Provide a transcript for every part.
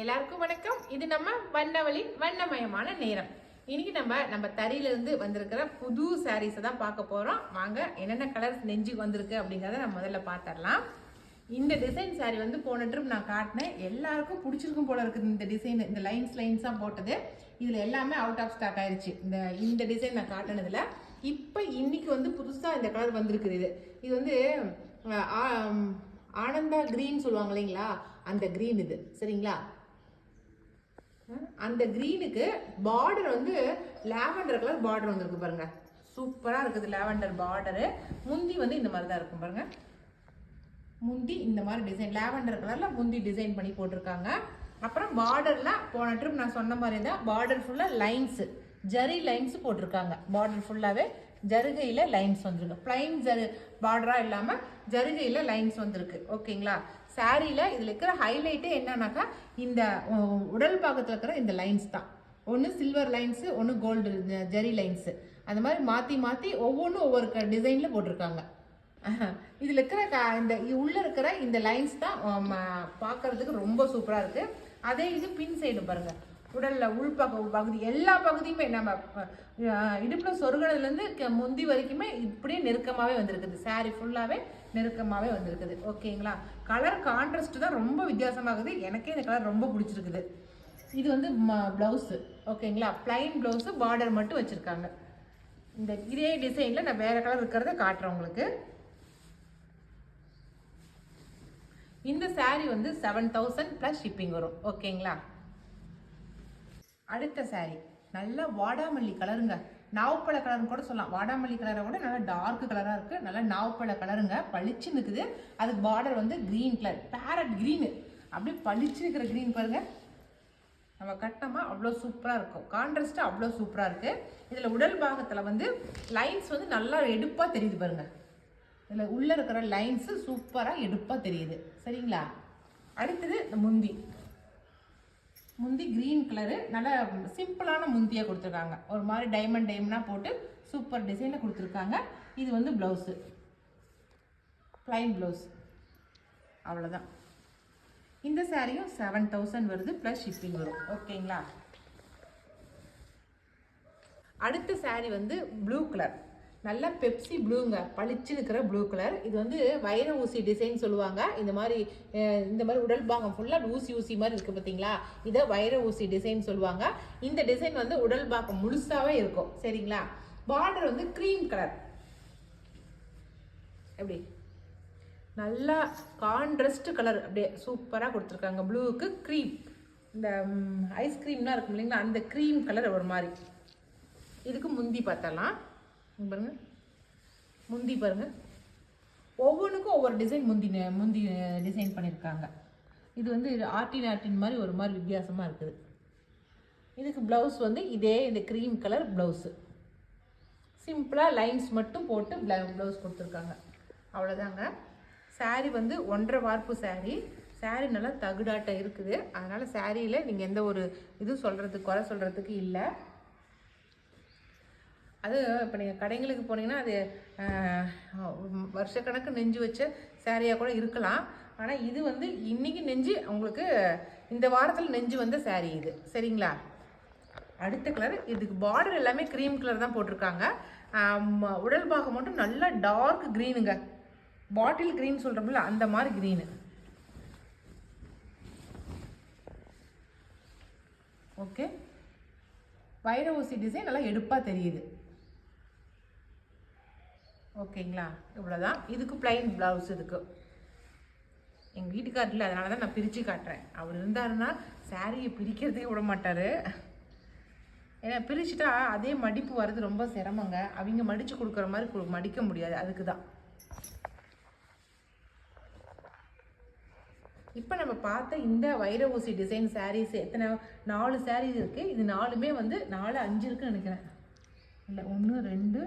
எல்லாருக்கும் வணக்கம். இது நம்ம வண்ணவளின் வண்ணமயமான நேரம். இன்னைக்கு நம்ம நம்ம தறியில இருந்து வந்திருக்கிற புது சாரீஸை தான் பார்க்க போறோம். வாங்க என்னென்ன கலர்ஸ் நெஞ்சுக்கு வந்திருக்கு அப்படிங்கிறத நம்ம முதல்ல பார்த்துடலாம். இந்த டிசைன் சாரீ வந்து போன ட்ரிப் நான் காட்டினேன். எல்லாருக்கும் பிடிச்சிருக்கும் போல இருக்குது இந்த டிசைன் இந்த லைன்ஸ் லைன்ஸாக போட்டது. இதில் எல்லாமே அவுட் ஆஃப் ஸ்டாக் ஆயிடுச்சு இந்த இந்த டிசைன் நான் காட்டினதில். இப்போ இன்னைக்கு வந்து புதுசாக இந்த கலர் வந்திருக்குது இது. இது வந்து ஆனந்தா கிரீன் சொல்லுவாங்க இல்லைங்களா? அந்த க்ரீன் இது. சரிங்களா? அந்த க்ரீனுக்கு பார்டர் வந்து லாவெண்டர் கலர் பார்டர் வந்திருக்கு பாருங்க. சூப்பராக இருக்குது லாவெண்டர் பார்டரு முந்தி வந்து இந்த மாதிரி தான் இருக்கும் பாருங்க. முந்தி இந்த மாதிரி டிசைன் லாவெண்டர் கலரில் முந்தி டிசைன் பண்ணி போட்டிருக்காங்க. அப்புறம் பார்டர்லாம் போன ட்ரிப் நான் சொன்ன மாதிரி தான் பார்டர் ஃபுல்லாக லைன்ஸு ஜரி லைன்ஸ் போட்டிருக்காங்க. பார்டர் ஃபுல்லாகவே ஜருகையில் லைன்ஸ் வந்துருக்கு. ப்ளைன் ஜரு பார்டராக இல்லாமல் ஜருகையில் லைன்ஸ் வந்திருக்கு. ஓகேங்களா? சாரியில் இதில் இருக்கிற ஹைலைட்டே என்னன்னாக்கா இந்த உடல் பாகத்தில் இருக்கிற இந்த லைன்ஸ் தான். ஒன்று சில்வர் லைன்ஸு ஒன்று கோல்டு ஜெரி லைன்ஸு அந்த மாதிரி மாற்றி மாற்றி ஒவ்வொன்றும் ஒவ்வொரு டிசைனில் போட்டிருக்காங்க. இதில் இருக்கிற இந்த உள்ளே இருக்கிற இந்த லைன்ஸ் தான் பார்க்குறதுக்கு பார்க்கறதுக்கு ரொம்ப சூப்பராக இருக்குது அதே இது பின் சைடு பாருங்கள் உடலில் உள்பக பகுதி எல்லா பகுதியுமே நம்ம இடுப்பில் சொருகிறதுலேருந்து முந்தி வரைக்குமே இப்படியே நெருக்கமாகவே வந்திருக்குது. சாரி ஃபுல்லாகவே நெருக்கமாகவே வந்திருக்குது. ஓகேங்களா? கலர் கான்ட்ராஸ்ட் தான் ரொம்ப வித்தியாசமாகுது. எனக்கே இந்த கலர் ரொம்ப பிடிச்சிருக்குது. இது வந்து ப்ளவுஸு ஓகேங்களா? ப்ளைன் ப்ளவுஸு பார்டர் மட்டும் வச்சுருக்காங்க. இந்த இதே டிசைனில் நான் வேறு கலர் இருக்கிறத காட்டுறேன் உங்களுக்கு. இந்த saree வந்து செவன் தௌசண்ட் ப்ளஸ் ஷிப்பிங் வரும். ஓகேங்களா? அடுத்த saree. நல்லா வாடாமல்லி கலருங்க. நாவப்பழ கலர்னு கூட சொல்லலாம். வாடாமல்லி கலரை கூட நல்லா டார்க் கலராக இருக்குது நல்லா நாவப்பழ கலருங்க பளிச்சு நிற்குது அதுக்கு பார்டர் வந்து க்ரீன் கலர் பேரட் க்ரீனு அப்படியே பளிச்சு இருக்கிற க்ரீன் பாருங்க. நம்ம கட்டினோமா அவ்வளோ சூப்பராக இருக்கும். கான்ட்ராஸ்ட்டு அவ்வளோ சூப்பராக இருக்குது இதில் உடல் பாகத்தில் வந்து லைன்ஸ் வந்து நல்லா எடுப்பாக தெரியுது பாருங்க. இதில் உள்ளே இருக்கிற லைன்ஸு சூப்பராக எடுப்பாக தெரியுது. சரிங்களா? அடுத்தது இந்த முந்தி. முந்தி க்ரீன் கலரு நல்ல சிம்பிளான முந்தியாக கொடுத்துருக்காங்க. ஒரு மாதிரி டைமண்ட் டைமண்டாக போட்டு சூப்பர் டிசைனில் கொடுத்துருக்காங்க. இது வந்து ப்ளவுஸு ப்ளைன் ப்ளவுஸ் அவ்வளோதான் இந்த சாரியும் செவன் தௌசண்ட் வருது ப்ளஸ் ஷிப்பிங் வரும். ஓகேங்களா அடுத்த saree வந்து ப்ளூ கலர் நல்ல பெப்சி ப்ளூங்க பளிச்சு இருக்கிற ப்ளூ கலர். இது வந்து வைர ஊசி டிசைன் சொல்லுவாங்க. இந்த மாதிரி இந்த மாதிரி உடல் பாகம் ஃபுல்லாக ஊசி ஊசி மாதிரி இருக்குது பார்த்தீங்களா இதை வைர ஊசி டிசைன் சொல்லுவாங்க. இந்த டிசைன் வந்து உடல் பாகம் முழுசாகவே இருக்கும். சரிங்களா? பார்டர் வந்து க்ரீம் கலர் எப்படி? நல்லா கான்ட்ரஸ்ட் கலர் அப்படியே சூப்பராக கொடுத்துருக்காங்க. ப்ளூவுக்கு க்ரீம் இந்த ஐஸ்கிரீம்லாம் இருக்கும் இல்லைங்களா? அந்த க்ரீம் கலர் ஒரு மாதிரி. இதுக்கு முந்தி பார்த்தலாம் பாருங்க. முந்தி பாருங்க. ஒவ்வொன்றுக்கும் ஒவ்வொரு டிசைன் முந்தி முந்தி டிசைன் பண்ணியிருக்காங்க இது வந்து ஆர்டின் ஆர்டின் மாதிரி ஒரு மாதிரி வித்தியாசமாக இருக்குது. இதுக்கு ப்ளவுஸ் வந்து இதே இந்த க்ரீம் கலர் ப்ளவுஸு சிம்பிளாக லைன்ஸ் மட்டும் போட்டு ப்ளவுஸ் கொடுத்துருக்காங்க. அவ்வளோதாங்க சாரீ வந்து ஒன்றரை வார்ப்பு சாரீ சாரீ நல்லா தகுடாட்டம் இருக்குது. அதனால் சாரியில் நீங்கள் எந்த ஒரு இதுவும் சொல்கிறதுக்கு குறை சொல்கிறதுக்கு இல்லை. அது இப்போ நீங்கள் கடைங்களுக்கு போனீங்கன்னா அது வருஷக்கணக்கு நெஞ்சு வச்ச சேரீயாக கூட இருக்கலாம். ஆனால் இது வந்து இன்றைக்கி நெஞ்சு உங்களுக்கு இந்த வாரத்தில் நெஞ்சு வந்த சேரீ இது. சரிங்களா? அடுத்த கலர் இதுக்கு பார்டர் எல்லாமே க்ரீம் கலர் தான் போட்டிருக்காங்க. உடல் பாகம் மட்டும் நல்லா டார்க் க்ரீனுங்க பாட்டில் க்ரீன் சொல்கிறோம்ல அந்த மாதிரி க்ரீனு ஓகே வைர ஊசி டிசைன் நல்லா எடுப்பாக தெரியுது. ஓகேங்களா? இவ்வளோதான் இதுக்கு பிளைன் ப்ளவுஸ் இதுக்கு. எங்கள் வீட்டுக்காரர் இல்லை அதனால தான் நான் பிரித்து காட்டுறேன். அவர் இருந்தாருன்னா சாரியை பிரிக்கிறதுக்கே விட மாட்டார். ஏன்னா பிரிச்சுட்டா அதே மடிப்பு வர்றது ரொம்ப சிரமங்க. அவங்க மடித்து கொடுக்குற மாதிரி கு- மடிக்க முடியாது. அதுக்கு தான் இப்போ நம்ம பார்த்த இந்த வைர ஊசி டிசைன் சாரீஸ் எத்தனை நாலு சாரீஸ் இருக்குது இது நாலுமே வந்து நாலு அஞ்சு இருக்குன்னு நினைக்கிறேன். இல்லை ஒன்று ரெண்டு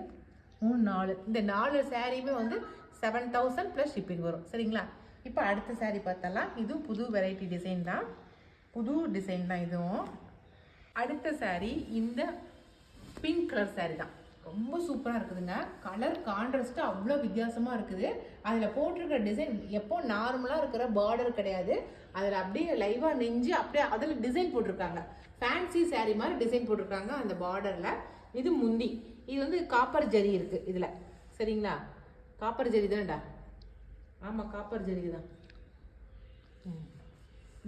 மூணு நாலு. இந்த நாலு சாரியுமே வந்து செவன் தௌசண்ட் ப்ளஸ் ஷிப்பிங் வரும். சரிங்களா? இப்போ அடுத்த saree பார்த்தலாம் இதுவும் புது வெரைட்டி டிசைன் தான். புது டிசைன் தான் இதுவும். அடுத்த saree இந்த பிங்க் கலர் saree தான். ரொம்ப சூப்பராக இருக்குதுங்க. கலர் கான்ட்ராஸ்ட்டு அவ்வளோ வித்தியாசமாக இருக்குது. அதில் போட்டிருக்கிற டிசைன் எப்போ நார்மலாக இருக்கிற பார்டர் கிடையாது. அதில் அப்படியே லைவாக நெஞ்சு அப்படியே அதில் டிசைன் போட்டிருக்காங்க. ஃபேன்சி saree மாதிரி டிசைன் போட்டிருக்காங்க அந்த பார்டரில் இது முந்தி. இது வந்து காப்பர் ஜரி இருக்குது இதில். சரிங்களா? காப்பர் ஜரி தானடா? ஆமாம் காப்பர் ஜரி தான்.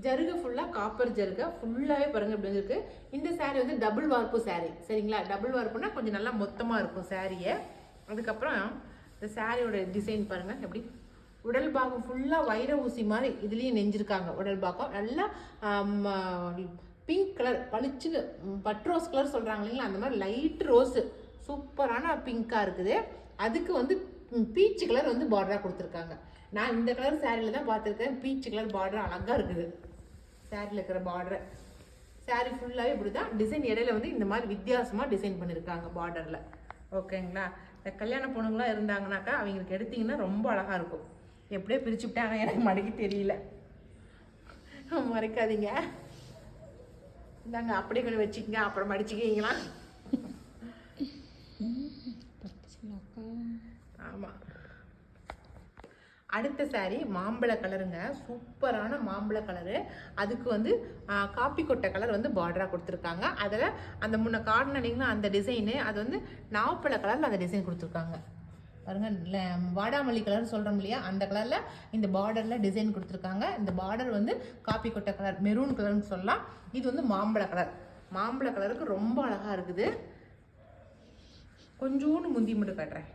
ஜருகை ஃபுல்லாக காப்பர் ஜருகை ஃபுல்லாகவே பாருங்கள் இப்படி இருக்கு இந்த சாரீ வந்து டபுள் வார்ப்பு சாரீ சரிங்களா? டபுள் வார்ப்புனா கொஞ்சம் நல்லா மொத்தமாக இருக்கும் சாரியை அதுக்கப்புறம் இந்த சாரியோட டிசைன் பாருங்கள் எப்படி. உடல் பாகம் ஃபுல்லாக வைர ஊசி மாதிரி இதுலேயும் நெஞ்சிருக்காங்க உடல் பாகம். நல்லா பிங்க் கலர் பளிச்சுன்னு பட் பட்ரோஸ் கலர் சொல்கிறாங்க இல்லைங்களா? அந்த மாதிரி லைட் ரோஸு சூப்பரான பிங்காக இருக்குது. அதுக்கு வந்து பீச் கலர் வந்து பார்டராக கொடுத்துருக்காங்க. நான் இந்த கலர் சாரியில் தான் பார்த்துருக்கேன். பீச் கலர் பார்டர் அழகாக இருக்குது. சாரியில் இருக்கிற பார்டர் சாரி ஃபுல்லாகவே இப்படி தான் டிசைன் இடையில வந்து இந்த மாதிரி வித்தியாசமாக டிசைன் பண்ணியிருக்காங்க பார்டரில் ஓகேங்களா? இந்த கல்யாண பொண்ணுங்களாம் இருந்தாங்கனாக்கா அவங்களுக்கு எடுத்தீங்கன்னா ரொம்ப அழகாக இருக்கும். எப்படியோ பிரித்து விட்டாங்க எனக்கு மடக்கி தெரியல. மறைக்காதீங்க. இந்தாங்க அப்படியே கொஞ்சம் வச்சுக்கோங்க அப்புறம் மடிச்சுக்கிங்களா ஆமாம் அடுத்த saree மாம்பழ கலருங்க சூப்பரான மாம்பழ கலரு அதுக்கு வந்து காப்பி கொட்டை கலர் வந்து பார்டராக கொடுத்துருக்காங்க. அதில் அந்த முன்ன காட்டினீங்கன்னா அந்த டிசைனு அது வந்து நாவப்பழ கலரில் அந்த டிசைன் கொடுத்துருக்காங்க. பாருங்க வாடாமல்லி கலர் சொல்கிறோம் இல்லையா? அந்த கலரில் இந்த பார்டரில் டிசைன் கொடுத்துருக்காங்க. இந்த பார்டர் வந்து காப்பி கொட்டை கலர் மெரூன் கலர்னு சொல்லலாம். இது வந்து மாம்பழ கலர் மாம்பழ கலருக்கு ரொம்ப அழகாக இருக்குது. கொஞ்சோண்டு முந்தி மட்டும் காட்டுறேன்.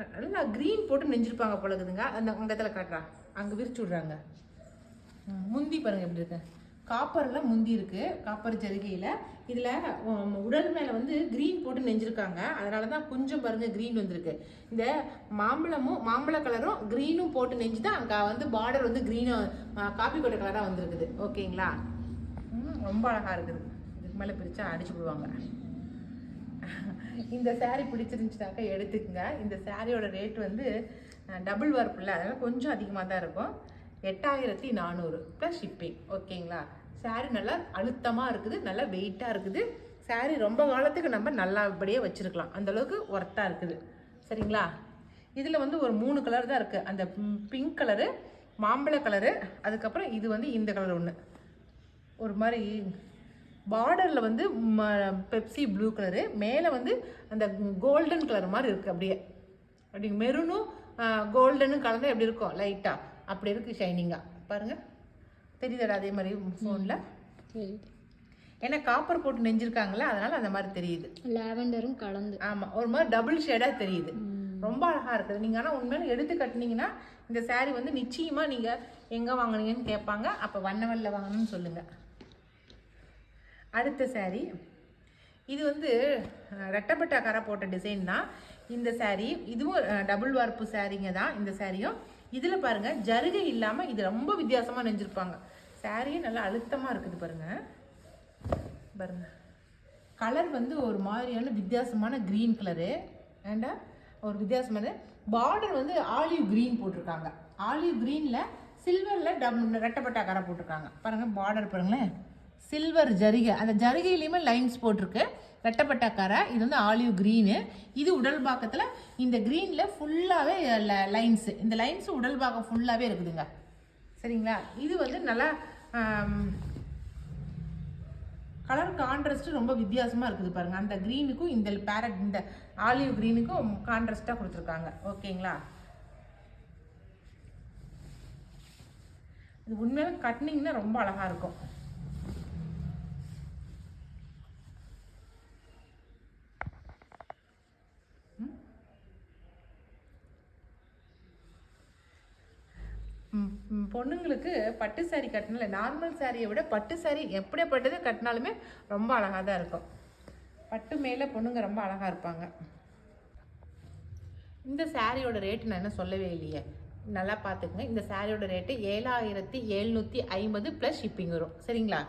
நல்லா க்ரீன் போட்டு நெஞ்சிருப்பாங்க போல இருக்குதுங்க அந்த அந்த இடத்துல காட்டுறா. அங்கே விரிச்சு விட்றாங்க. முந்தி பாருங்க எப்படி இருக்கு. காப்பரில் முந்தி இருக்கு. காப்பர் ஜரிகையில். இதில் உடல் மேலே வந்து க்ரீன் போட்டு நெஞ்சிருக்காங்க. அதனால தான் கொஞ்சம் பாருங்க க்ரீன் வந்திருக்கு. இந்த மாம்பழமும் மாம்பழ கலரும் க்ரீனும் போட்டு நெஞ்சு தான் அங்கே வந்து பார்டர் வந்து க்ரீனாக காப்பி கொட்டை கலராக வந்திருக்குது. ஓகேங்களா ம், ரொம்ப அழகாக இருக்குது. இதுக்கு மேலே பிரித்தா அடிச்சு விடுவாங்க. இந்த சேரீ பிடிச்சிருந்துச்சுனாக்கா எடுத்துக்கங்க. இந்த சேரீயோட ரேட் வந்து டபுள் ஒர்க்கில் அதனால் கொஞ்சம் அதிகமாக தான் இருக்கும். எட்டாயிரத்தி நானூறு ப்ளஸ் ஷிப்பிங் ஓகேங்களா saree நல்லா அழுத்தமாக இருக்குது நல்லா வெயிட்டாக இருக்குது. saree ரொம்ப காலத்துக்கு நம்ம நல்லபடியாக வச்சுருக்கலாம். அந்தளவுக்கு ஒர்த்தாக இருக்குது. சரிங்களா? இதில் வந்து ஒரு மூணு கலர் தான் இருக்குது அந்த பிங்க் கலரு மாம்பழ கலரு அதுக்கப்புறம் இது வந்து இந்த கலர் ஒன்று ஒரு மாதிரி பார்டரில் வந்து பெப்சி ப்ளூ கலரு மேலே வந்து அந்த கோல்டன் கலர் மாதிரி இருக்குது அப்படியே. அப்படி மெரூனும் கோல்டனும் கலந்து எப்படி இருக்கும்? லைட்டாக அப்படி இருக்குது ஷைனிங்காக பாருங்கள் தெரியுதாடா அதே மாதிரி ஃபோனில் ஏன்னா காப்பர் போட்டு நெஞ்சிருக்காங்களே அதனால் அந்த மாதிரி தெரியுது. லாவெண்டரும் கலந்து. ஆமாம் ஒரு மாதிரி டபுள் ஷேடாக தெரியுது. ரொம்ப அழகாக இருக்குது. நீங்கள் ஆனால் உண்மையில எடுத்து கட்டினீங்கன்னா இந்த saree வந்து நிச்சயமாக நீங்கள் எங்கே வாங்குனீங்கன்னு கேட்பாங்க. அப்போ வண்ணவல்ல வாங்கணும்னு சொல்லுங்கள் அடுத்த saree. இது வந்து அஹ், கரை போட்ட டிசைன் தான். இந்த saree இதுவும் டபுள் வார்ப்பு சாரீங்க தான் இந்த சாரியும் இதில் பாருங்கள் ஜருகை இல்லாமல் இது ரொம்ப வித்தியாசமாக நெஞ்சிருப்பாங்க. சாரியும் நல்லா அழுத்தமாக இருக்குது பாருங்கள் பாருங்க. கலர் வந்து ஒரு மாதிரியான வித்தியாசமான க்ரீன் கலரு ஏண்டா? ஒரு வித்தியாசமான பார்டர் வந்து ஆலிவ் க்ரீன் போட்டிருக்காங்க. ஆலிவ் க்ரீனில் சில்வரில் டம் ரெட்டப்பட்டா கரை போட்டிருக்காங்க. பாருங்கள் பார்டர் பாருங்களேன். சில்வர் ஜரிகை. அந்த ஜரிகையிலையுமே லைன்ஸ் போட்டிருக்கு. ரெட்டப்பட்டா கரை இது வந்து ஆலிவ் க்ரீனு இது உடல் பாக்கத்தில் இந்த க்ரீனில் ஃபுல்லாகவே லைன்ஸு இந்த லைன்ஸ் உடல் பாகம் ஃபுல்லாகவே இருக்குதுங்க. சரிங்களா? இது வந்து நல்லா கலர் கான்ட்ராஸ்ட் ரொம்ப வித்தியாசமாக இருக்குது பாருங்கள் அந்த க்ரீனுக்கும் இந்த பேரட் இந்த ஆலிவ் க்ரீனுக்கும் கான்ட்ராஸ்ட்டாக கொடுத்துருக்காங்க. ஓகேங்களா? இது உண்மையாக கட்டினிங்கன்னா ரொம்ப அழகாக இருக்கும். பொண்ணுங்களுக்கு பட்டு saree கட்டினால நார்மல் சாரியை விட பட்டு saree எப்படிப்பட்டது கட்டினாலுமே ரொம்ப அழகாக தான் இருக்கும். பட்டு மேலே பொண்ணுங்க ரொம்ப அழகாக இருப்பாங்க. இந்த சாரியோட ரேட்டு நான் என்ன சொல்லவே இல்லையே. நல்லா பார்த்துக்குங்க. இந்த சாரியோட ரேட்டு ஏழாயிரத்தி எழுநூற்றி ஐம்பது ப்ளஸ் ஷிப்பிங் வரும். சரிங்களா?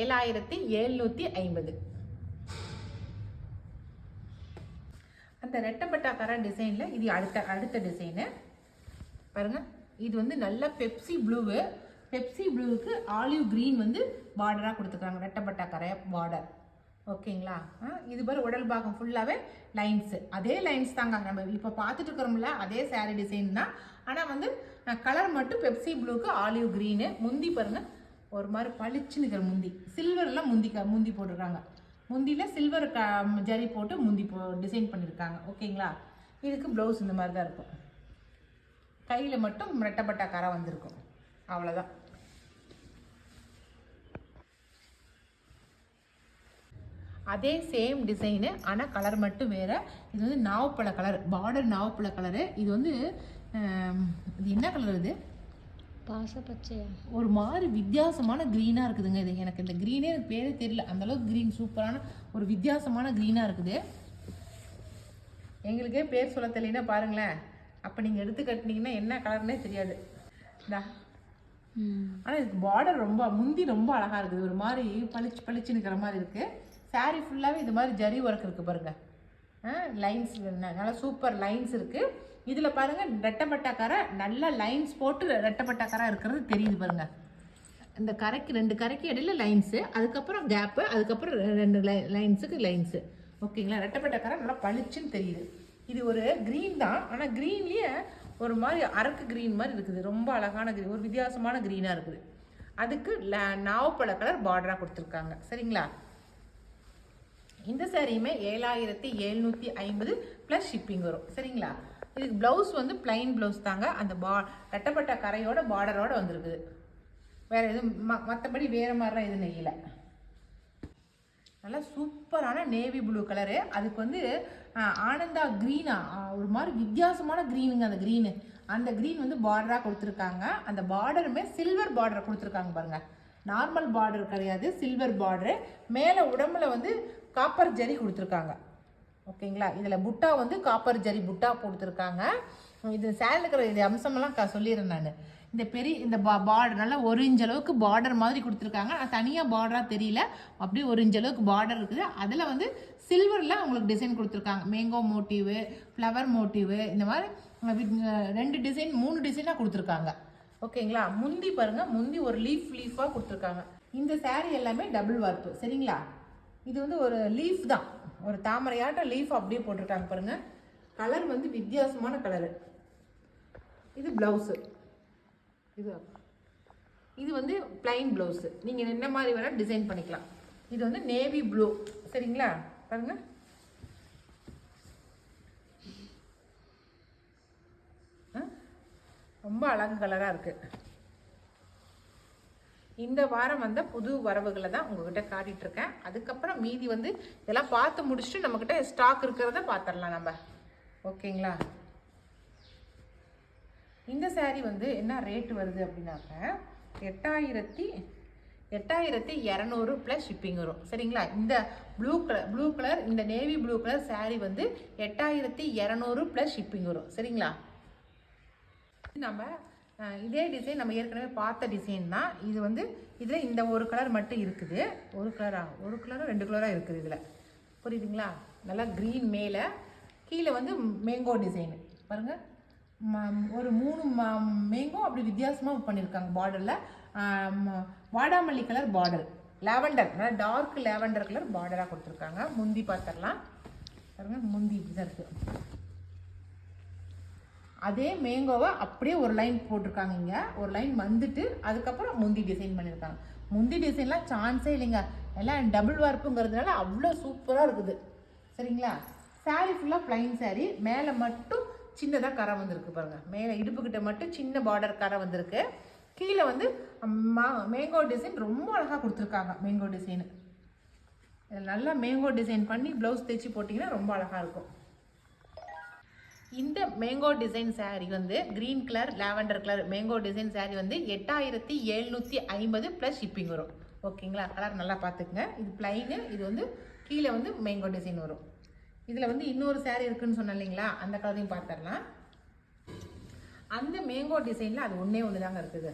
ஏழாயிரத்தி எழுநூற்றி ஐம்பது. அந்த ரெட்டப்பட்டா டிசைனில் இது அடுத்த அடுத்த டிசைனு பாருங்கள் இது வந்து நல்ல பெப்சி ப்ளூவு பெப்சி ப்ளூவுக்கு ஆலிவ் க்ரீன் வந்து பார்டராக கொடுத்துருக்காங்க. ரெட்டப்பட்டா கரைய பார்டர் ஓகேங்களா? ஆ, இது போல் உடல் பாகம் ஃபுல்லாகவே லைன்ஸு அதே லைன்ஸ் தாங்க. நம்ம இப்போ பார்த்துட்டு இருக்கிறோம்ல அதே சாரீ டிசைன் தான். ஆனால் வந்து கலர் மட்டும் பெப்சி ப்ளூக்கு ஆலிவ் க்ரீனு முந்தி பாருங்கள் ஒரு மாதிரி பளிச்சுன்னு இருக்கிற முந்தி. சில்வரில் முந்தி க முந்தி போட்டிருக்காங்க. முந்தியில் சில்வர் க ஜரி போட்டு முந்தி போ டிசைன் பண்ணியிருக்காங்க ஓகேங்களா? இதுக்கு ப்ளவுஸ் இந்த மாதிரி தான் இருக்கும். கையில் மட்டும் ரெட்டப்பட்டா கரை வந்திருக்கும். அவ்வளோதான் அதே சேம் டிசைனு ஆனால் கலர் மட்டும் வேறு. இது வந்து நாவப்பழ கலர் பார்டர் நாவப்பழ கலரு இது வந்து இது என்ன கலர் இது? பாச பச்சையா ஒரு மாதிரி வித்தியாசமான க்ரீனாக இருக்குதுங்க இது. எனக்கு இந்த க்ரீனே எனக்கு பேரே தெரியல. அந்த அளவுக்கு க்ரீன் சூப்பரான ஒரு வித்தியாசமான க்ரீனாக இருக்குது. எங்களுக்கே பேர் சொல்ல தெரியலனா பாருங்களேன். அப்போ நீங்கள் எடுத்து கட்டினீங்கன்னா என்ன கலர்னே தெரியாது. இந்தா. ஆனால் இதுக்கு பார்டர் ரொம்ப முந்தி ரொம்ப அழகாக இருக்குது. ஒரு மாதிரி பளிச்சு பளிச்சுன்னு இருக்கிற மாதிரி இருக்குது saree ஃபுல்லாகவே இது மாதிரி ஜரி ஒர்க் இருக்குது பாருங்க. லைன்ஸ் நல்லா சூப்பர் லைன்ஸ் இருக்குது இதில் பாருங்கள் ரெட்டப்பட்டாக்காரை நல்ல லைன்ஸ் போட்டு ரெட்டப்பட்டாக்காரா இருக்கிறது தெரியுது பாருங்க. இந்த கரைக்கு ரெண்டு கரைக்கு இடையில லைன்ஸு அதுக்கப்புறம் கேப்பு அதுக்கப்புறம் ரெண்டு லை லைன்ஸுக்கு லைன்ஸு ஓகேங்களா? ரெட்டப்பட்டாக்காரை நல்லா பளிச்சுன்னு தெரியுது. இது ஒரு க்ரீன் தான். ஆனால் க்ரீன்லேயே ஒரு மாதிரி அரக்கு க்ரீன் மாதிரி இருக்குது. ரொம்ப அழகான க்ரீன் ஒரு வித்தியாசமான க்ரீனாக இருக்குது. அதுக்கு ல- நாவப்பழ கலர் பார்டராக கொடுத்துருக்காங்க. சரிங்களா? இந்த சாரியுமே ஏழாயிரத்தி எழுநூற்றி ஐம்பது ப்ளஸ் ஷிப்பிங் வரும். சரிங்களா? இதுக்கு ப்ளவுஸ் வந்து பிளைன் ப்ளவுஸ் தாங்க. அந்த பா ரெட்டப்பட்ட கரையோட பார்டரோட வந்திருக்குது. வேறு எதுவும் ம மற்றபடி வேறு மாதிரிலாம் எதுவும் நெய்யலை. நல்லா சூப்பரான நேவி ப்ளூ கலரு. அதுக்கு வந்து ஆனந்தா க்ரீனா ஒரு மாதிரி வித்தியாசமான க்ரீனுங்க அந்த க்ரீனு அந்த க்ரீன் வந்து பார்டராக கொடுத்துருக்காங்க. அந்த பார்டருமே சில்வர் பார்டர் கொடுத்துருக்காங்க பாருங்கள் நார்மல் பார்டர் கிடையாது சில்வர் பார்டரு மேலே உடம்புல வந்து காப்பர் ஜரி கொடுத்துருக்காங்க. ஓகேங்களா? இதில் புட்டா வந்து காப்பர் ஜரி புட்டா கொடுத்துருக்காங்க இது சேரில் இருக்கிற இது அம்சமெல்லாம் க சொல்லிடுறேன் நான். இந்த பெரிய இந்த பா பார்டர் நல்லா ஒரு இன்ச் அளவுக்கு பார்டர் மாதிரி கொடுத்துருக்காங்க. ஆனால் தனியாக பார்டராக தெரியல. அப்படியே ஒரு இன்ச் அளவுக்கு பார்டர் இருக்குது. அதில் வந்து சில்வரில் அவங்களுக்கு டிசைன் கொடுத்துருக்காங்க. மேங்கோ மோட்டிவு ஃப்ளவர் மோட்டிவு இந்த மாதிரி ரெண்டு டிசைன் மூணு டிசைனாக கொடுத்துருக்காங்க. ஓகேங்களா முந்தி பாருங்க. முந்தி ஒரு லீஃப் லீஃபாக கொடுத்துருக்காங்க. இந்த சேரீ எல்லாமே டபுள் வார்ப்பு சரிங்களா? இது வந்து ஒரு லீஃப் தான். ஒரு தாமரையாட்ட லீஃப் அப்படியே போட்டிருக்காங்க பாருங்கள் கலர் வந்து வித்தியாசமான கலரு இது ப்ளவுஸு இது. இது வந்து பிளைன் ப்ளவுஸு நீங்கள் என்ன மாதிரி வேணால் டிசைன் பண்ணிக்கலாம். இது வந்து நேவி ப்ளூ சரிங்களா? பாருங்க. ஆ? ரொம்ப அழகு கலராக இருக்குது இந்த வாரம் வந்த புது வரவுகளை தான் உங்ககிட்ட காட்டிகிட்ருக்கேன் அதுக்கப்புறம் மீதி வந்து இதெல்லாம் பார்த்து முடிச்சுட்டு நம்மக்கிட்ட ஸ்டாக் இருக்கிறத பார்த்துடலாம் நம்ம. ஓகேங்களா? இந்த சேரீ வந்து என்ன ரேட்டு வருது அப்படின்னாக்க எட்டாயிரத்தி எட்டாயிரத்தி இரநூறு ப்ளஸ் ஷிப்பிங் வரும். சரிங்களா? இந்த ப்ளூ கலர் ப்ளூ கலர் இந்த நேவி ப்ளூ கலர் சாரீ வந்து எட்டாயிரத்தி இரநூறு ப்ளஸ் ஷிப்பிங் வரும். சரிங்களா? நம்ம இதே டிசைன் நம்ம ஏற்கனவே பார்த்த டிசைன் தான். இது வந்து இதில் இந்த ஒரு கலர் மட்டும் இருக்குது. ஒரு கலராக ஒரு கலரும் ரெண்டு கலராக இருக்குது இதில். புரியுதுங்களா? நல்லா க்ரீன் மேலே கீழே வந்து மேங்கோ டிசைனு பாருங்கள் ஒரு மூணு மேங்கோ அப்படி வித்தியாசமாக பண்ணியிருக்காங்க பார்டரில் வாடாமல்லி கலர் பார்டர் லாவெண்டர் நல்லா டார்க் லாவெண்டர் கலர் பார்டராக கொடுத்துருக்காங்க. முந்தி பார்த்துடலாம். பாருங்க முந்தி இப்படி தான் இருக்குது அதே மேங்கோவை அப்படியே ஒரு லைன் போட்டிருக்காங்க இங்கே. ஒரு லைன் வந்துட்டு அதுக்கப்புறம் முந்தி டிசைன் பண்ணியிருக்காங்க முந்தி டிசைன்லாம் சான்ஸே இல்லைங்க. எல்லாம் டபுள் வார்ப்புங்கிறதுனால அவ்வளோ சூப்பராக இருக்குது. சரிங்களா? சாரீ ஃபுல்லாக ப்ளைன் சாரீ மேலே மட்டும் சின்னதாக கரை வந்திருக்கு பாருங்கள் மேலே இடுப்புக்கிட்ட மட்டும் சின்ன பார்டர் கரை வந்திருக்கு. கீழே வந்து மா மேங்கோ டிசைன் ரொம்ப அழகாக கொடுத்துருக்காங்க மேங்கோ டிசைனு இதில் நல்லா மேங்கோ டிசைன் பண்ணி ப்ளவுஸ் தைச்சி போட்டிங்கன்னா ரொம்ப அழகாக இருக்கும். இந்த மேங்கோ டிசைன் சேரீ வந்து green colour lavender colour mango design sari வந்து எட்டாயிரத்தி எழுநூற்றி ஐம்பது ப்ளஸ் ஷிப்பிங் வரும். ஓகேங்களா கலர் நல்லா பார்த்துக்குங்க. இது பிளைனு இது வந்து கீழே வந்து மேங்கோ டிசைன் வரும். இதில் வந்து இன்னொரு சேரீ இருக்குன்னு சொன்னேன் இல்லைங்களா? அந்த கலரையும் பார்த்துடலாம். அந்த மேங்கோ டிசைனில் அது ஒன்றே ஒன்று தாங்க இருக்குது.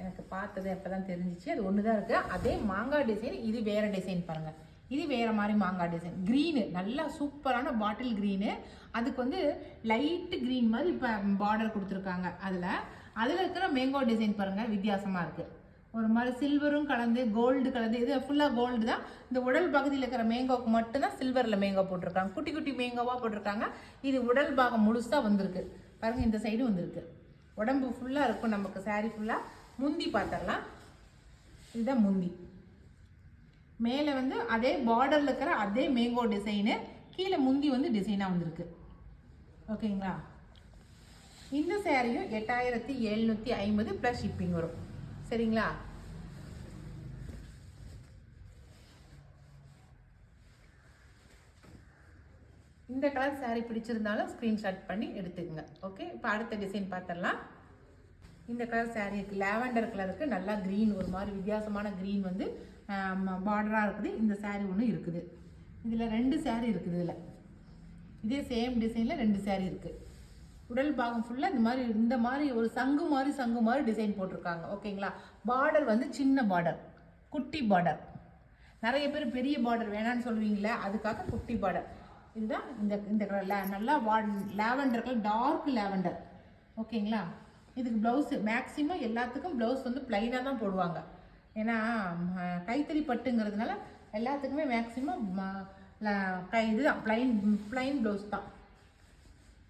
எனக்கு பார்த்தது அப்போ தான் தெரிஞ்சிச்சு. அது ஒன்று தான் இருக்குது அதே மாங்காய் டிசைன் இது வேறு டிசைன் பாருங்கள் இது வேறு மாதிரி மாங்காய் டிசைன் க்ரீனு நல்லா சூப்பரான பாட்டில் க்ரீனு அதுக்கு வந்து லைட்டு க்ரீன் மாதிரி இப்போ பார்டர் கொடுத்துருக்காங்க அதில். அதில் இருக்கிற மேங்கோ டிசைன் பாருங்கள் வித்தியாசமாக இருக்குது ஒரு மாதிரி சில்வரும் கலந்து கோல்டு கலந்து இது ஃபுல்லாக கோல்டு தான். இந்த உடல் பகுதியில் இருக்கிற மேங்கோவுக்கு மட்டும்தான் சில்வரில் மேங்கோ போட்டிருக்காங்க. குட்டி குட்டி மேங்கோவாக போட்டிருக்காங்க. இது உடல் பாகம் முழுசாக வந்திருக்கு. பாருங்கள் இந்த சைடு வந்திருக்கு. உடம்பு ஃபுல்லாக இருக்கும் நமக்கு. சாரீ ஃபுல்லாக முந்தி பார்த்துடலாம். இதுதான் முந்தி. மேலே வந்து அதே பார்டரில் இருக்கிற அதே மேங்கோ டிசைனு கீழே முந்தி வந்து டிசைனாக வந்திருக்கு. ஓகேங்களா இந்த சேரீயும் எட்டாயிரத்தி எழுநூற்றி ஐம்பது ப்ளஸ் ஷிப்பிங் வரும். சரிங்களா? இந்த கலர் saree பிடிச்சிருந்தாலும் ஸ்க்ரீன்ஷாட் பண்ணி எடுத்துக்கங்க. ஓகே இப்போ அடுத்த டிசைன் பார்த்துடலாம். இந்த கலர் saree இருக்குது லாவெண்டர் கலருக்கு நல்லா க்ரீன் ஒரு மாதிரி வித்தியாசமான க்ரீன் வந்து பார்டராக இருக்குது. இந்த saree ஒன்று இருக்குது. இதில் ரெண்டு saree இருக்குது இதில். இதே சேம் டிசைனில் ரெண்டு saree இருக்குது உடல் பாகம் ஃபுல்லாக இந்த மாதிரி இந்த மாதிரி ஒரு சங்கு மாதிரி சங்கு மாதிரி டிசைன் போட்டிருக்காங்க. ஓகேங்களா? பார்டர் வந்து சின்ன பார்டர் குட்டி பார்டர் நிறைய பேர் பெரிய பார்டர் வேணான்னு சொல்லுவீங்களே அதுக்காக குட்டி பார்டர் இதுதான் இந்த இந்த கலர் நல்லா வா லேவண்டர் கலர் டார்க் லேவண்டர் ஓகேங்களா? இதுக்கு ப்ளவுஸு மேக்ஸிமம் எல்லாத்துக்கும் ப்ளவுஸ் வந்து ப்ளைனாக தான் போடுவாங்க. ஏன்னா கைத்தறி பட்டுங்கிறதுனால எல்லாத்துக்குமே மேக்ஸிமம் கை இதுதான் ப்ளைன் ப்ளைன் ப்ளவுஸ் தான்.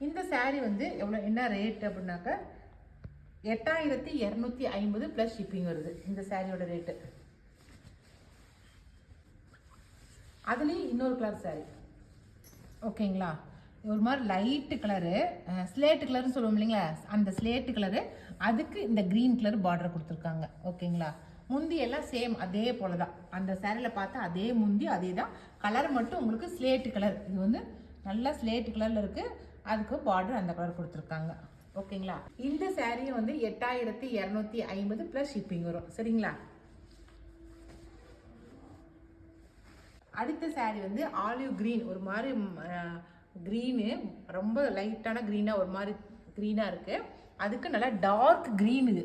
இந்த சாரீ வந்து எவ்வளோ என்ன ரேட் அப்படின்னாக்க எட்டாயிரத்தி இரநூத்தி ஐம்பது ப்ளஸ் ஷிப்பிங் வருது இந்த சாரியோட ரேட்டு அதுலேயும் இன்னொரு கலர் சாரி ஓகேங்களா ஒரு மாதிரி லைட்டு கலரு ஸ்லேட்டு கலர்னு சொல்லுவோம் இல்லைங்களா? அந்த ஸ்லேட்டு கலரு அதுக்கு இந்த க்ரீன் கலர் பார்டர் கொடுத்துருக்காங்க. ஓகேங்களா முந்தி எல்லாம் சேம் அதே போல தான் அந்த சேரீல பார்த்தா அதே முந்தி அதே தான் கலர் மட்டும் உங்களுக்கு ஸ்லேட்டு கலர் இது வந்து நல்லா ஸ்லேட்டு கலரில் இருக்குது அதுக்கு பார்டர் அந்த கலர் கொடுத்துருக்காங்க. ஓகேங்களா? இந்த saree வந்து எட்டாயிரத்தி இரநூத்தி ஐம்பது ப்ளஸ் ஷிப்பிங் வரும். சரிங்களா? அடுத்த சேரீ வந்து ஆலிவ் க்ரீன் ஒரு மாதிரி க்ரீனு ரொம்ப லைட்டான க்ரீனாக ஒரு மாதிரி க்ரீனாக இருக்குது அதுக்கு நல்லா டார்க் க்ரீன் இது.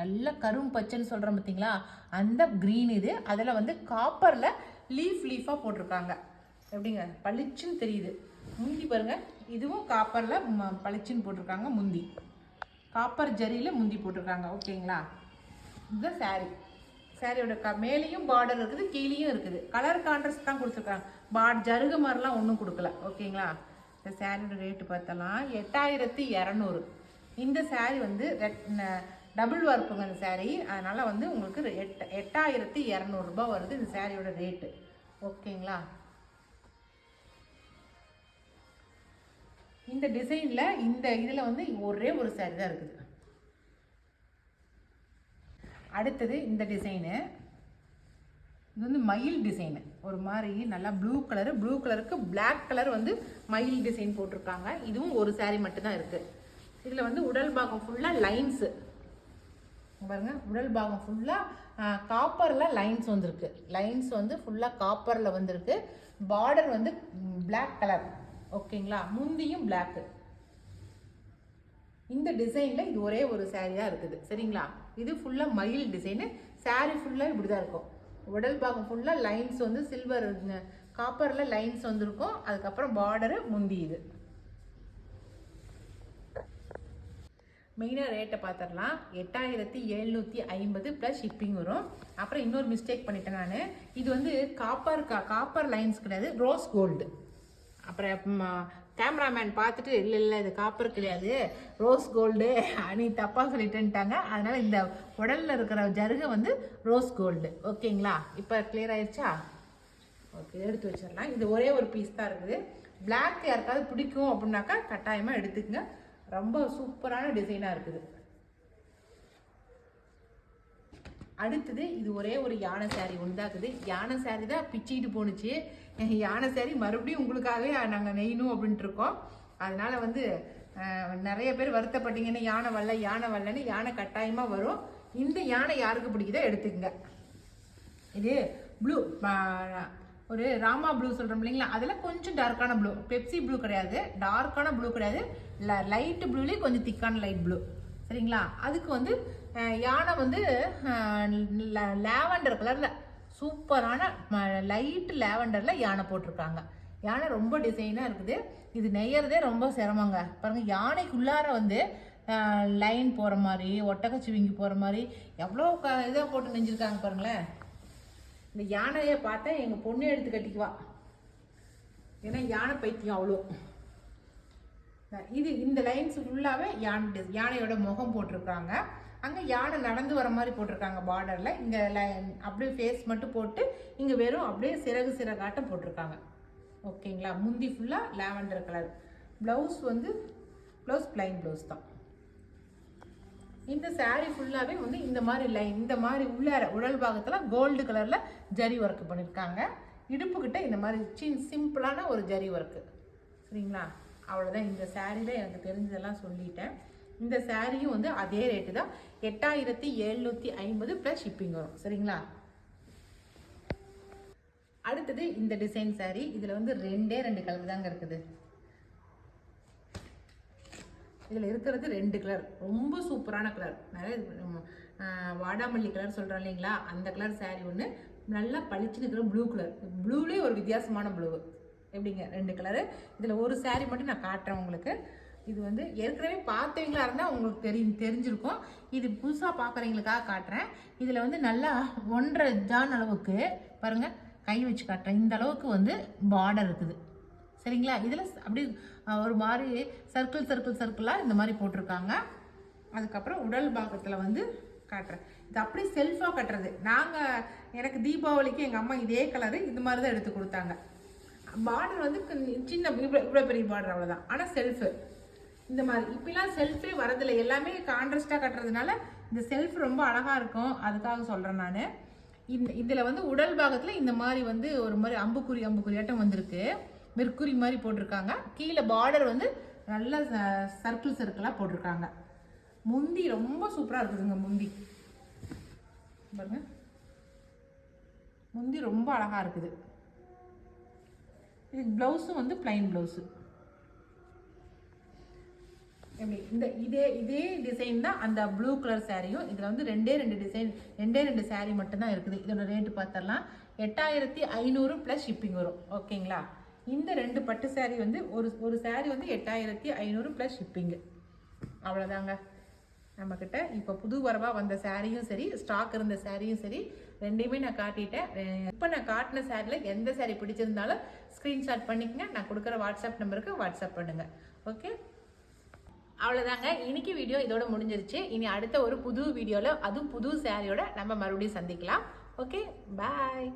நல்ல கரும் பச்சைன்னு சொல்கிறோம் பார்த்தீங்களா அந்த க்ரீன் இது. அதில் வந்து காப்பரில் லீஃப் லீஃபாக போட்டிருக்காங்க. எப்படிங்க? பளிச்சுன்னு தெரியுது. முந்தி பாருங்க இதுவும் காப்பரில் பளிச்சுன்னு போட்டிருக்காங்க முந்தி. காப்பர் ஜரியில் முந்தி போட்டிருக்காங்க ஓகேங்களா? இதுதான் saree. சாரியோட க மேலேயும் பார்டர் இருக்குது கீழேயும் இருக்குது. கலர் கான்ட்ராஸ்ட் தான் கொடுத்துருக்காங்க. பாட் ஜருகு மாதிரிலாம் ஒன்றும் கொடுக்கல ஓகேங்களா? இந்த சாரியோட ரேட்டு பார்த்தலாம். எட்டாயிரத்தி இரநூறு. இந்த சாரி வந்து ரெட் டபுள் ஒர்க்குங்க இந்த சாரி அதனால் வந்து உங்களுக்கு ரெ- எட் எட்டாயிரத்தி இரநூறுபா வருது இந்த சாரியோட ரேட்டு ஓகேங்களா? இந்த டிசைனில் இந்த இதில் வந்து ஒரே ஒரு சாரி தான் இருக்குது. அடுத்தது இந்த டிசைனு இது வந்து மயில் டிசைனு ஒரு மாதிரி நல்லா ப்ளூ கலரு ப்ளூ கலருக்கு பிளாக் கலர் வந்து மயில் டிசைன் போட்டிருக்காங்க. இதுவும் ஒரு saree மட்டும்தான் இருக்குது இதில் வந்து உடல் பாகம் ஃபுல்லாக லைன்ஸு பாருங்கள் உடல் பாகம் ஃபுல்லாக காப்பரில் லைன்ஸ் வந்திருக்கு. லைன்ஸ் வந்து ஃபுல்லாக காப்பரில் வந்திருக்கு. பார்டர் வந்து பிளாக் கலர் ஓகேங்களா? முந்தியும் பிளாக்கு இந்த டிசைனில் இது ஒரே ஒரு saree தான் இருக்குது. சரிங்களா? இது ஃபுல்லாக மயில் டிசைனு saree ஃபுல்லாக இப்படி தான் இருக்கும். உடல் பாகம் ஃபுல்லாக லைன்ஸ் வந்து சில்வர் காப்பரில் லைன்ஸ் வந்திருக்கும். அதுக்கப்புறம் பார்டரு முந்தி இது. மெயினாக ரேட்டை பார்த்துடலாம் எட்டாயிரத்தி எழுநூற்றி ஐம்பது ப்ளஸ் ஷிப்பிங் வரும். அப்புறம் இன்னொரு மிஸ்டேக் பண்ணிட்டேன் நான். இது வந்து காப்பர் கா காப்பர் லைன்ஸ் கிடையாது. ரோஸ் கோல்டு அப்புறம் கேமராமேன் பார்த்துட்டு இல்லை இல்லை இது காப்பர் கிடையாது. Rose gold. நீ தப்பாக சொல்லிட்டுன்ட்டாங்க. அதனால் இந்த உடலில் இருக்கிற ஜருகை வந்து ரோஸ் கோல்டு. ஓகேங்களா? இப்போ கிளியர் ஆயிடுச்சா ஓகே எடுத்து வச்சிடலாம். இது ஒரே ஒரு பீஸ் தான் இருக்குது. பிளாக் யாருக்காவது பிடிக்கும் அப்படின்னாக்கா கட்டாயமாக எடுத்துக்கங்க. ரொம்ப சூப்பரான டிசைனாக இருக்குது. அடுத்தது இது ஒரே ஒரு யானை சாரி உண்டாக்குது யானை சாரி தான் பிச்சுக்கிட்டு போணுச்சு. யானை சாரி மறுபடியும் உங்களுக்காகவே நாங்கள் நெய்யணும் அப்படின்ட்டு இருக்கோம். அதனால வந்து நிறைய பேர் வருத்தப்பட்டீங்கன்னு யானை வரல யானை வரலன்னு யானை கட்டாயமாக வரும். இந்த யானை யாருக்கு பிடிக்குதோ எடுத்துக்கங்க. இது ப்ளூ ஒரு ராமா ப்ளூ சொல்கிறோம் இல்லைங்களா? அதில் கொஞ்சம் டார்க்கான ப்ளூ பெப்சி ப்ளூ கிடையாது. டார்க்கான ப்ளூ கிடையாது. லைட்டு ப்ளூலேயே கொஞ்சம் திக்கான லைட் ப்ளூ சரிங்களா? அதுக்கு வந்து யானை வந்து லேவண்டர் கலரில் சூப்பரான லைட் லேவண்டரில் யானை போட்டிருக்காங்க. யானை ரொம்ப டிசைனாக இருக்குது. இது நெய்யறதே ரொம்ப சிரமங்க. பாருங்கள் யானைக்குள்ளார வந்து லைன் போகிற மாதிரி ஒட்டகச்சிவிங்கி போகிற மாதிரி எவ்வளோ க இதாக போட்டு நெஞ்சிருக்காங்க பாருங்களேன். இந்த யானையை பார்த்தா எங்கள் பொண்ணு எடுத்து கட்டிக்குவா. ஏன்னா யானை பைத்தியம் அவ்வளோ. இது இந்த லைன்ஸ் ஃபுல்லாகவே யானை யானையோட முகம் போட்டிருக்காங்க. அங்கே யானை நடந்து வர மாதிரி போட்டிருக்காங்க பார்டரில் இங்கே லைன் அப்படியே ஃபேஸ் மட்டும் போட்டு இங்கே வெறும் அப்படியே சிறகு சிறகாட்டம் போட்டிருக்காங்க. ஓகேங்களா? முந்தி ஃபுல்லாக லாவெண்டர் கலர் ப்ளவுஸ் வந்து ப்ளவுஸ் பிளைன் ப்ளவுஸ் தான். இந்த சாரீ ஃபுல்லாகவே வந்து இந்த மாதிரி லைன் இந்த மாதிரி உள்ளார உடல் பாகத்தில் கோல்டு கலரில் ஜரி ஒர்க் பண்ணியிருக்காங்க இடுப்புக்கிட்ட இந்த மாதிரி சின் சிம்பிளான ஒரு ஜரி ஒர்க்கு சரிங்களா? அவ்வளோதான் இந்த சாரியில் எனக்கு தெரிஞ்சதெல்லாம் சொல்லிட்டேன். இந்த சாரியும் வந்து அதே ரேட்டு தான். எட்டாயிரத்தி எழுநூற்றி ஐம்பது ப்ளஸ் ஷிப்பிங் வரும். சரிங்களா? அடுத்தது இந்த டிசைன் saree. இதில் வந்து ரெண்டே ரெண்டு கலர் தாங்க இருக்குது. இதில் இருக்கிறது ரெண்டு கலர் ரொம்ப சூப்பரான கலர் நிறைய வாடாமல்லி கலர் சொல்கிறோம் இல்லைங்களா? அந்த கலர் saree ஒன்று நல்லா பளிச்சுன்னு இருக்கிற ப்ளூ கலர் ப்ளூலேயே ஒரு வித்தியாசமான ப்ளூ எப்படிங்க? ரெண்டு கலரு இதில் ஒரு saree மட்டும் நான் காட்டுறேன் உங்களுக்கு. இது வந்து ஏற்கனவே பார்த்தவங்களா இருந்தால் உங்களுக்கு தெரியும் தெரிஞ்சிருக்கும். இது புதுசாக பார்க்குறவங்களுக்காக காட்டுறேன். இதில் வந்து நல்லா ஒன்றரை ஜான் அளவுக்கு பாருங்கள் கை வச்சு காட்டுறேன். இந்த அளவுக்கு வந்து பார்டர் இருக்குது. சரிங்களா? இதில் அப்படி ஒரு மாதிரி சர்க்கிள் சர்க்கிள் சர்க்கிளாக இந்த மாதிரி போட்டிருக்காங்க. அதுக்கப்புறம் உடல் பாகத்தில் வந்து காட்டுறேன். இது அப்படியே செல்ஃபாக கட்டுறது. நாங்கள் எனக்கு தீபாவளிக்கு எங்கள் அம்மா இதே கலரு இது மாதிரி தான் எடுத்து கொடுத்தாங்க. பார்டர் வந்து சின்ன இவ்வளோ இவ்வளோ பெரிய பார்டர் அவ்வளோதான் ஆனால் செல்ஃபு இந்த மாதிரி. இப்பெல்லாம் செல்ஃபே வரதில்லை. எல்லாமே கான்ட்ராஸ்டாக கட்டுறதுனால இந்த செல்ஃப் ரொம்ப அழகாக இருக்கும். அதுக்காக சொல்கிறேன் நான். இந்த இதில் வந்து உடல் பாகத்தில் இந்த மாதிரி வந்து ஒரு மாதிரி அம்புக்குறி அம்புக்குறியாட்டம் வந்திருக்கு. மெர்க்குரி மாதிரி போட்டிருக்காங்க. கீழே பார்டர் வந்து நல்ல சர்க்கிள் சர்க்கிளாக போட்டிருக்காங்க. முந்தி ரொம்ப சூப்பராக இருக்குதுங்க முந்தி. பாருங்க. முந்தி ரொம்ப அழகாக இருக்குது. இது ப்ளவுஸும் வந்து பிளைன் ப்ளவுஸு எப்படி இந்த இதே இதே டிசைன் தான் அந்த ப்ளூ கலர் சாரியும் இதில் வந்து ரெண்டே ரெண்டு டிசைன் ரெண்டே ரெண்டு saree மட்டும்தான் இருக்குது. இதோட ரேட்டு பார்த்துடலாம். எட்டாயிரத்தி ஐநூறு ப்ளஸ் ஷிப்பிங் வரும். ஓகேங்களா இந்த ரெண்டு பட்டு saree வந்து ஒரு ஒரு saree வந்து எட்டாயிரத்தி ஐநூறு ப்ளஸ் ஷிப்பிங்கு அவ்வளோதாங்க நம்மக்கிட்ட இப்போ புது வரவாக வந்த சாரியும் சரி ஸ்டாக் இருந்த சாரியும் சரி ரெண்டையுமே நான் காட்டிட்டேன். இப்போ நான் காட்டின சாரியில் எந்த சாரி பிடிச்சிருந்தாலும் ஸ்க்ரீன்ஷாட் பண்ணிக்கங்க. நான் கொடுக்குற வாட்ஸ்அப் நம்பருக்கு வாட்ஸ்அப் பண்ணுங்கள் ஓகே அவ்வளோதாங்க இன்னைக்கு வீடியோ இதோட முடிஞ்சிருச்சு. இனி அடுத்த ஒரு புது வீடியோவில் அதுவும் புது சேரீயோட நம்ம மறுபடியும் சந்திக்கலாம். Okay bye